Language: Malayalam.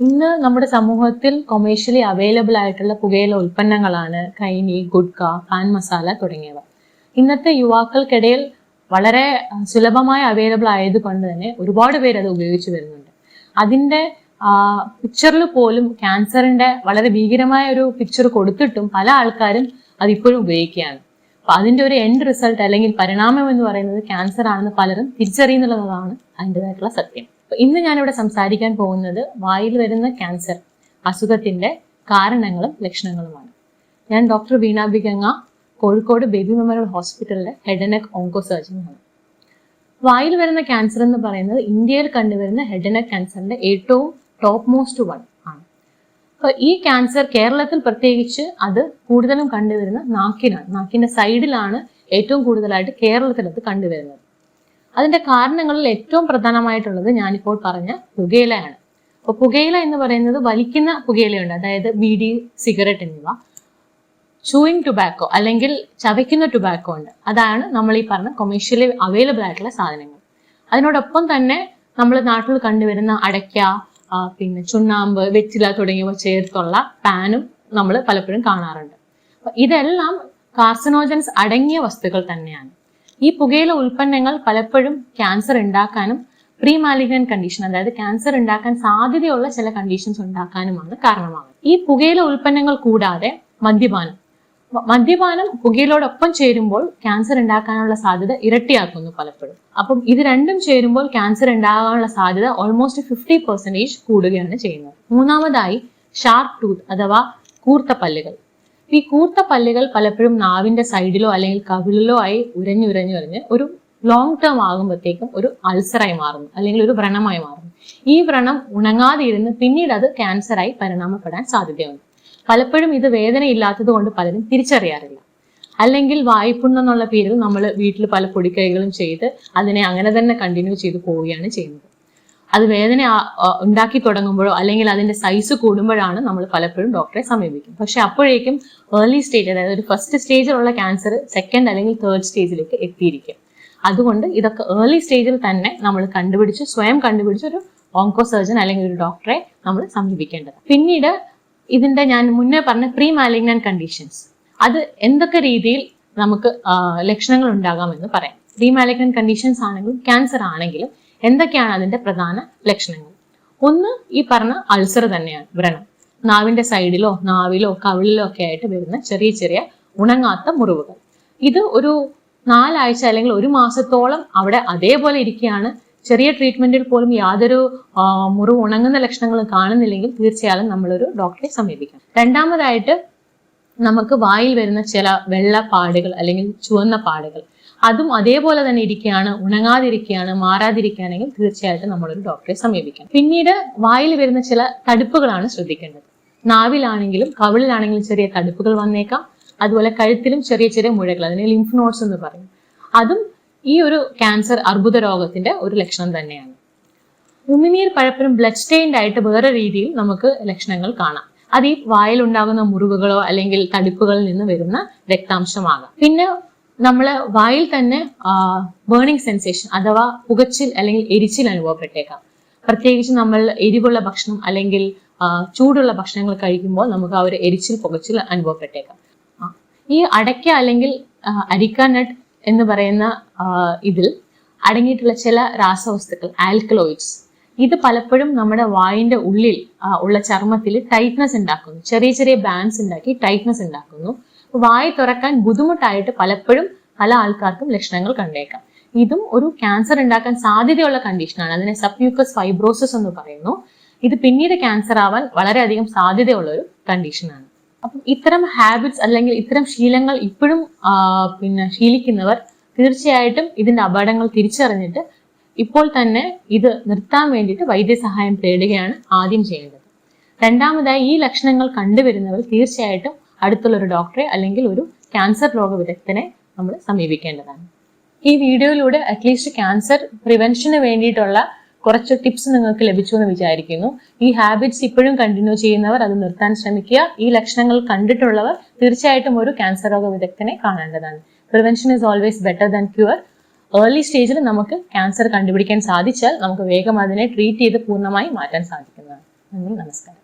ഇന്ന് നമ്മുടെ സമൂഹത്തിൽ കൊമേഴ്ഷ്യലി അവൈലബിൾ ആയിട്ടുള്ള പുകയില ഉൽപ്പന്നങ്ങളാണ് കൈനി ഗുഡ്ക പാൻ മസാല തുടങ്ങിയവ. ഇന്നത്തെ യുവാക്കൾക്കിടയിൽ വളരെ സുലഭമായി അവൈലബിൾ ആയതുകൊണ്ട് തന്നെ ഒരുപാട് പേര് അത് ഉപയോഗിച്ചു വരുന്നുണ്ട്. അതിന്റെ പിക്ചറിൽ പോലും ക്യാൻസറിന്റെ വളരെ ഭീകരമായ ഒരു പിക്ചർ കൊടുത്തിട്ടും പല ആൾക്കാരും അതിപ്പോഴും ഉപയോഗിക്കുകയാണ്. അപ്പൊ അതിന്റെ ഒരു എൻഡ് റിസൾട്ട് അല്ലെങ്കിൽ പരിണാമം എന്ന് പറയുന്നത് ക്യാൻസർ ആണെന്ന് പലരും തിരിച്ചറിയുന്നുള്ളതാണ് അതിന്റെതായിട്ടുള്ള സത്യം. ഇന്ന് ഞാനിവിടെ സംസാരിക്കാൻ പോകുന്നത് വായിൽ വരുന്ന ക്യാൻസർ അസുഖത്തിന്റെ കാരണങ്ങളും ലക്ഷണങ്ങളുമാണ്. ഞാൻ doctor Veena Kozhikode Baby Memorial ഹോസ്പിറ്റലിലെ ഹെഡ് ആൻഡ് നെക്ക് ഓങ്കോ സർജനാണ് വായിൽ വരുന്ന ക്യാൻസർ എന്ന് പറയുന്നത് ഇന്ത്യയിൽ കണ്ടുവരുന്ന ഹെഡ് ആൻഡ് നെക്ക് ക്യാൻസറിന്റെ ഏറ്റവും ടോപ്പ് മോസ്റ്റ് വൺ ആണ്. അപ്പൊ ഈ ക്യാൻസർ കേരളത്തിൽ പ്രത്യേകിച്ച് അത് കൂടുതലും കണ്ടുവരുന്ന നാക്കിനാണ്. നാക്കിന്റെ സൈഡിലാണ് ഏറ്റവും കൂടുതലായിട്ട് കേരളത്തിൽ അത് കണ്ടുവരുന്നത്. അതിന്റെ കാരണങ്ങളിൽ ഏറ്റവും പ്രധാനമായിട്ടുള്ളത് ഞാനിപ്പോൾ പറഞ്ഞ പുകയിലയാണ്. അപ്പൊ പുകയില എന്ന് പറയുന്നത് വലിക്കുന്ന പുകയിലയുണ്ട്. അതായത് ബീഡി സിഗരറ്റ് എന്നിവ. ചൂയിങ് ടുബാക്കോ അല്ലെങ്കിൽ ചവയ്ക്കുന്ന ടുബാക്കോ ഉണ്ട്. അതാണ് നമ്മൾ ഈ പറഞ്ഞ കൊമേഴ്ഷ്യലി അവൈലബിൾ ആയിട്ടുള്ള സാധനങ്ങൾ. അതിനോടൊപ്പം തന്നെ നമ്മൾ നാട്ടിൽ കണ്ടുവരുന്ന അടയ്ക്ക പിന്നെ ചുണ്ണാമ്പ് വെറ്റില തുടങ്ങിയവ ചേർത്തുള്ള പാനും നമ്മൾ പലപ്പോഴും കാണാറുണ്ട്. ഇതെല്ലാം കാർസിനോജൻസ് അടങ്ങിയ വസ്തുക്കൾ തന്നെയാണ്. ഈ പുകയില ഉൽപ്പന്നങ്ങൾ പലപ്പോഴും ക്യാൻസർ ഉണ്ടാക്കാനും പ്രീ മാലിഗ്നൻ കണ്ടീഷൻ അതായത് ക്യാൻസർ ഉണ്ടാക്കാൻ സാധ്യതയുള്ള ചില കണ്ടീഷൻസ് ഉണ്ടാക്കാനുമാണ് കാരണമാകുന്നത് ഈ പുകയില ഉൽപ്പന്നങ്ങൾ കൂടാതെ മദ്യപാനം. മദ്യപാനം പുകയിലോടൊപ്പം ചേരുമ്പോൾ ക്യാൻസർ ഉണ്ടാക്കാനുള്ള സാധ്യത ഇരട്ടിയാക്കുന്നു പലപ്പോഴും. അപ്പം ഇത് രണ്ടും ചേരുമ്പോൾ ക്യാൻസർ ഉണ്ടാകാനുള്ള സാധ്യത ഓൾമോസ്റ്റ് ഫിഫ്റ്റി പെർസെന്റേജ് കൂടുകയാണ് ചെയ്യുന്നത്. മൂന്നാമതായി ഷാർപ്പ് ടൂത്ത് അഥവാ കൂർത്ത പല്ലുകൾ. ഈ കൂർത്ത പല്ലുകൾ പലപ്പോഴും നാവിന്റെ സൈഡിലോ അല്ലെങ്കിൽ കവിളിലോ ആയി ഉരഞ്ഞുരഞ്ഞുരഞ്ഞ് ഒരു ലോങ് ടേം ആകുമ്പോഴത്തേക്കും ഒരു അൾസറായി മാറുന്നു. അല്ലെങ്കിൽ ഒരു വ്രണമായി മാറുന്നു. ഈ വ്രണം ഉണങ്ങാതെ ഇരുന്ന് പിന്നീട് അത് ക്യാൻസറായി പരിണാമപ്പെടാൻ സാധ്യതയുണ്ട്. പലപ്പോഴും ഇത് വേദനയില്ലാത്തത് കൊണ്ട് പലരും തിരിച്ചറിയാറില്ല. അല്ലെങ്കിൽ വായ്പുണ്ണെന്നുള്ള പേരിൽ നമ്മൾ വീട്ടിൽ പല പൊടിക്കൈകളും ചെയ്ത് അതിനെ അങ്ങനെ തന്നെ കണ്ടിന്യൂ ചെയ്ത് പോവുകയാണ് ചെയ്യുന്നത്. അത് വേദന ഉണ്ടാക്കി തുടങ്ങുമ്പോഴോ അല്ലെങ്കിൽ അതിന്റെ സൈസ് കൂടുമ്പോഴാണ് നമ്മൾ പലപ്പോഴും ഡോക്ടറെ സമീപിക്കും. പക്ഷെ അപ്പോഴേക്കും ഏർലി സ്റ്റേജ് അതായത് ഒരു ഫസ്റ്റ് സ്റ്റേജിലുള്ള ക്യാൻസർ സെക്കൻഡ് അല്ലെങ്കിൽ തേർഡ് സ്റ്റേജിലേക്ക് എത്തിയിരിക്കും. അതുകൊണ്ട് ഇതൊക്കെ ഏർലി സ്റ്റേജിൽ തന്നെ നമ്മൾ കണ്ടുപിടിച്ച് സ്വയം കണ്ടുപിടിച്ച് ഒരു ഓങ്കോ സർജൻ അല്ലെങ്കിൽ ഒരു ഡോക്ടറെ നമ്മൾ സമീപിക്കേണ്ടത് പിന്നീട് ഇതിന്റെ ഞാൻ മുന്നേ പറഞ്ഞ പ്രീ മാലിഗ്നൻ കണ്ടീഷൻസ് അത് എന്തൊക്കെ രീതിയിൽ നമുക്ക് ലക്ഷണങ്ങൾ ഉണ്ടാകാമെന്ന് പറയാം. പ്രീ മാലിഗ്നൻ കണ്ടീഷൻസ് ആണെങ്കിലും ക്യാൻസർ ആണെങ്കിലും എന്തൊക്കെയാണ് അതിന്റെ പ്രധാന ലക്ഷണങ്ങൾ? ഒന്ന് ഈ പറഞ്ഞ അൾസർ തന്നെയാണ് വ്രണം. നാവിന്റെ സൈഡിലോ നാവിലോ കവിളിലോ ഒക്കെ ആയിട്ട് വരുന്ന ചെറിയ ചെറിയ ഉണങ്ങാത്ത മുറിവുകൾ. ഇത് ഒരു നാലാഴ്ച അല്ലെങ്കിൽ ഒരു മാസത്തോളം അവിടെ അതേപോലെ ഇരിക്കുകയാണ്. ചെറിയ ട്രീറ്റ്മെന്റിൽ പോലും യാതൊരു മുറിവ് ഉണങ്ങുന്ന ലക്ഷണങ്ങളും കാണുന്നില്ലെങ്കിൽ തീർച്ചയായും നമ്മളൊരു ഡോക്ടറെ സമീപിക്കണം. രണ്ടാമതായിട്ട് നമുക്ക് വായിൽ വരുന്ന ചില വെള്ള പാടുകൾ അല്ലെങ്കിൽ ചുവന്ന പാടുകൾ. അതും അതേപോലെ തന്നെ ഇരിക്കുകയാണ് ഉണങ്ങാതിരിക്കുകയാണ് മാറാതിരിക്കുകയാണെങ്കിൽ തീർച്ചയായിട്ടും നമ്മളൊരു ഡോക്ടറെ സമീപിക്കണം. പിന്നീട് വായിൽ വരുന്ന ചില തടുപ്പുകളാണ് ശ്രദ്ധിക്കേണ്ടത്. നാവിലാണെങ്കിലും കവിളിലാണെങ്കിലും ചെറിയ തടുപ്പുകൾ വന്നേക്കാം. അതുപോലെ കഴുത്തിലും ചെറിയ ചെറിയ മുഴകൾ അതിനെ ലിംഫ് നോട്ട്സ് എന്ന് പറയും. അതും ഈ ഒരു ക്യാൻസർ അർബുദ രോഗത്തിന്റെ ഒരു ലക്ഷണം തന്നെയാണ്. ഉമിനീർ പഴപ്പിനും ബ്ലഡ് സ്റ്റെയിൻഡ് ആയിട്ട് വേറെ രീതിയിൽ നമുക്ക് ലക്ഷണങ്ങൾ കാണാം. അത് ഈ വായിലുണ്ടാകുന്ന മുറിവുകളോ അല്ലെങ്കിൽ തടിപ്പുകളിൽ നിന്ന് വരുന്ന രക്താംശമാകാം. പിന്നെ നമ്മൾ വായിൽ തന്നെ ബേണിംഗ് സെൻസേഷൻ അഥവാ പുകച്ചിൽ അല്ലെങ്കിൽ എരിച്ചിൽ അനുഭവപ്പെട്ടേക്കാം. പ്രത്യേകിച്ച് നമ്മൾ എരിവുള്ള ഭക്ഷണം അല്ലെങ്കിൽ ചൂടുള്ള ഭക്ഷണങ്ങൾ കഴിക്കുമ്പോൾ നമുക്ക് ആ ഒരു എരിച്ചിൽ പുകച്ചിൽ അനുഭവപ്പെട്ടേക്കാം. ഈ അടയ്ക്ക അല്ലെങ്കിൽ അരിക്ക നട്ട് എന്ന് പറയുന്ന ഇതിൽ അടങ്ങിയിട്ടുള്ള ചില രാസവസ്തുക്കൾ ആൽക്കലോയിഡ്സ്. ഇത് പലപ്പോഴും നമ്മുടെ വായിന്റെ ഉള്ളിൽ ഉള്ള ചർമ്മത്തിൽ ടൈറ്റ്നസ് ഉണ്ടാക്കുന്നു. ചെറിയ ചെറിയ ബാൻസ് ഉണ്ടാക്കി ടൈറ്റ്നസ് ഉണ്ടാക്കുന്നു. വായി തുറക്കാൻ ബുദ്ധിമുട്ടായിട്ട് പലപ്പോഴും പല ആൾക്കാർക്കും ലക്ഷണങ്ങൾ കണ്ടേക്കാം. ഇതും ഒരു ക്യാൻസർ ഉണ്ടാക്കാൻ സാധ്യതയുള്ള കണ്ടീഷനാണ് അതിനെ സബ്യൂക്കസ് ഫൈബ്രോസിസ് എന്ന് പറയുന്നു. ഇത് പിന്നീട് ക്യാൻസർ ആവാൻ വളരെയധികം സാധ്യതയുള്ള ഒരു കണ്ടീഷനാണ് അപ്പം ഇത്തരം ഹാബിറ്റ്സ് അല്ലെങ്കിൽ ഇത്തരം ശീലങ്ങൾ ഇപ്പോഴും പിന്നെ ശീലിക്കുന്നവർ തീർച്ചയായിട്ടും ഇതിന്റെ അപകടങ്ങൾ തിരിച്ചറിഞ്ഞിട്ട് ഇപ്പോൾ തന്നെ ഇത് നിർത്താൻ വേണ്ടിയിട്ട് വൈദ്യസഹായം തേടുകയാണ് ആദ്യം ചെയ്യേണ്ടത്. രണ്ടാമതായി ഈ ലക്ഷണങ്ങൾ കണ്ടുവരുന്നവർ തീർച്ചയായിട്ടും അടുത്തുള്ള ഒരു ഡോക്ടറെ അല്ലെങ്കിൽ ഒരു ക്യാൻസർ രോഗ വിദഗ്ധനെ നമ്മൾ സമീപിക്കേണ്ടതാണ്. ഈ വീഡിയോയിലൂടെ അറ്റ്ലീസ്റ്റ് ക്യാൻസർ പ്രിവെൻഷന് വേണ്ടിയിട്ടുള്ള കുറച്ച് ടിപ്സ് നിങ്ങൾക്ക് ലഭിച്ചു എന്ന് വിചാരിക്കുന്നു. ഈ ഹാബിറ്റ്സ് ഇപ്പോഴും കണ്ടിന്യൂ ചെയ്യുന്നവർ അത് നിർത്താൻ ശ്രമിക്കുക. ഈ ലക്ഷണങ്ങൾ കണ്ടിട്ടുള്ളവർ തീർച്ചയായിട്ടും ഒരു ക്യാൻസർ രോഗ വിദഗ്ധനെ കാണേണ്ടതാണ് prevention is always better than cure early സ്റ്റേജിൽ നമുക്ക് ക്യാൻസർ കണ്ടുപിടിക്കാൻ സാധിച്ചാൽ നമുക്ക് വേഗം അതിനെ ട്രീറ്റ് ചെയ്ത് പൂർണമായി മാറ്റാൻ സാധിക്കുന്നതാണ്. നന്ദി നമസ്കാരം.